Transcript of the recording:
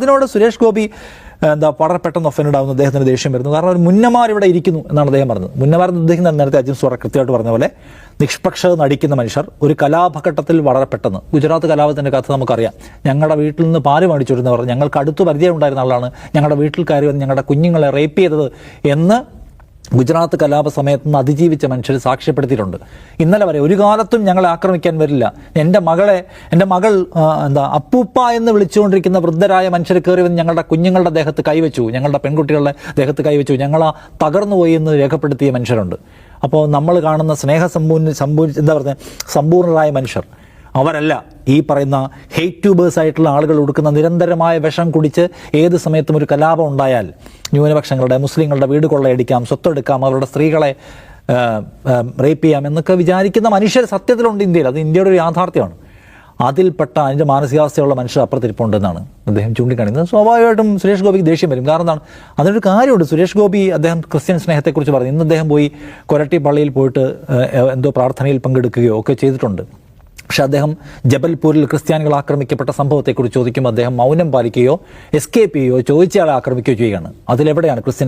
അതിനോട് സുരേഷ് ഗോപി എന്താ വളരെ പെട്ടെന്ന് ഒഫൻഡ് ആവുന്ന അദ്ദേഹത്തിന് ദേഷ്യം വരുന്നു. കാരണം ഒരു മുന്നമാർ ഇവിടെ ഇരിക്കുന്നു എന്നാണ് അദ്ദേഹം പറഞ്ഞത്. മുന്നമാർ അദ്ദേഹം നേരത്തെ അജിം സുറ കൃത്യമായിട്ട് പറഞ്ഞ പോലെ നിഷ്പക്ഷത നടിക്കുന്ന മനുഷ്യർ ഒരു കലാപഘട്ടത്തിൽ വളരെ പെട്ടെന്ന് ഗുജറാത്ത് കലാപത്തിന്റെ കഥ നമുക്കറിയാം. ഞങ്ങളുടെ വീട്ടിൽ നിന്ന് പാൽ മേടിച്ചിരുന്നവർ ഞങ്ങൾക്ക് അടുത്ത് പരിചയം ഉണ്ടായിരുന്ന ആളാണ് ഞങ്ങളുടെ വീട്ടിൽ കയറി വന്ന് ഞങ്ങളുടെ കുഞ്ഞുങ്ങളെ റേപ്പ് ചെയ്തത് എന്ന് ഗുജറാത്ത് കലാപ സമയത്ത് നിന്ന് അതിജീവിച്ച മനുഷ്യർ സാക്ഷ്യപ്പെടുത്തിയിട്ടുണ്ട്. ഇന്നലെ വരെ ഒരു കാലത്തും ഞങ്ങളെ ആക്രമിക്കാൻ വരില്ല. എന്റെ മകളെ എന്റെ മകൾ എന്താ അപ്പൂപ്പ എന്ന് വിളിച്ചുകൊണ്ടിരിക്കുന്ന വൃദ്ധരായ മനുഷ്യർ കയറി വന്ന് ഞങ്ങളുടെ കുഞ്ഞുങ്ങളുടെ ദേഹത്ത് കൈവച്ചു. ഞങ്ങളുടെ പെൺകുട്ടികളുടെ ദേഹത്ത് കൈവച്ചു. ഞങ്ങൾ ആ തകർന്നുപോയി എന്ന് രേഖപ്പെടുത്തിയ മനുഷ്യരുണ്ട്. അപ്പോൾ നമ്മൾ കാണുന്ന സ്നേഹസമ്പൂർണ സമ്പൂ എന്താ പറയുക സമ്പൂർണരായ മനുഷ്യർ. അവരല്ല ഈ പറയുന്ന ഹെയ്റ്റ് ട്യൂബേഴ്സ് ആയിട്ടുള്ള ആളുകൾ കൊടുക്കുന്ന നിരന്തരമായ വിഷം കുടിച്ച് ഏത് സമയത്തും ഒരു കലാപം ഉണ്ടായാൽ ന്യൂനപക്ഷങ്ങളുടെ മുസ്ലിങ്ങളുടെ വീട് കൊള്ളയടിക്കാം സ്വത്തെടുക്കാം അവരുടെ സ്ത്രീകളെ റേപ്പ് ചെയ്യാം എന്നൊക്കെ വിചാരിക്കുന്ന മനുഷ്യർ സത്യത്തിലുണ്ട് ഇന്ത്യയിൽ. അത് ഇന്ത്യയുടെ ഒരു യാഥാർത്ഥ്യമാണ്. അതിൽപ്പെട്ട അതിന്റെ മാനസികാവസ്ഥയുള്ള മനുഷ്യർ അപ്പുറത്തിരിപ്പുണ്ടെന്നാണ് അദ്ദേഹം ചൂണ്ടിക്കാണിക്കുന്നത്. സ്വാഭാവികമായിട്ടും സുരേഷ് ഗോപിക്ക് ദേഷ്യം വരും. കാരണം എന്താണ്? അതിനൊരു കാര്യമുണ്ട്. സുരേഷ് ഗോപി അദ്ദേഹം ക്രിസ്ത്യൻ സ്നേഹത്തെക്കുറിച്ച് പറഞ്ഞു. ഇന്ന് അദ്ദേഹം പോയി കൊരട്ടി പള്ളിയിൽ പോയിട്ട് എന്തോ പ്രാർത്ഥനയിൽ പങ്കെടുക്കുകയോ ഒക്കെ ചെയ്തിട്ടുണ്ട്. പക്ഷെ അദ്ദേഹം ജബൽപൂരിൽ ക്രിസ്ത്യാനികൾ ആക്രമിക്കപ്പെട്ട സംഭവത്തെക്കുറിച്ച് ചോദിക്കുമ്പോൾ അദ്ദേഹം മൗനം പാലിക്കുകയോ എസ്കേപ്പ് ചെയ്യുകയോ ചോദിച്ചയാളെ ആക്രമിക്കുകയോ ചെയ്യുകയാണ്. അതിലെവിടെയാണ് ക്രിസ്ത്യൻ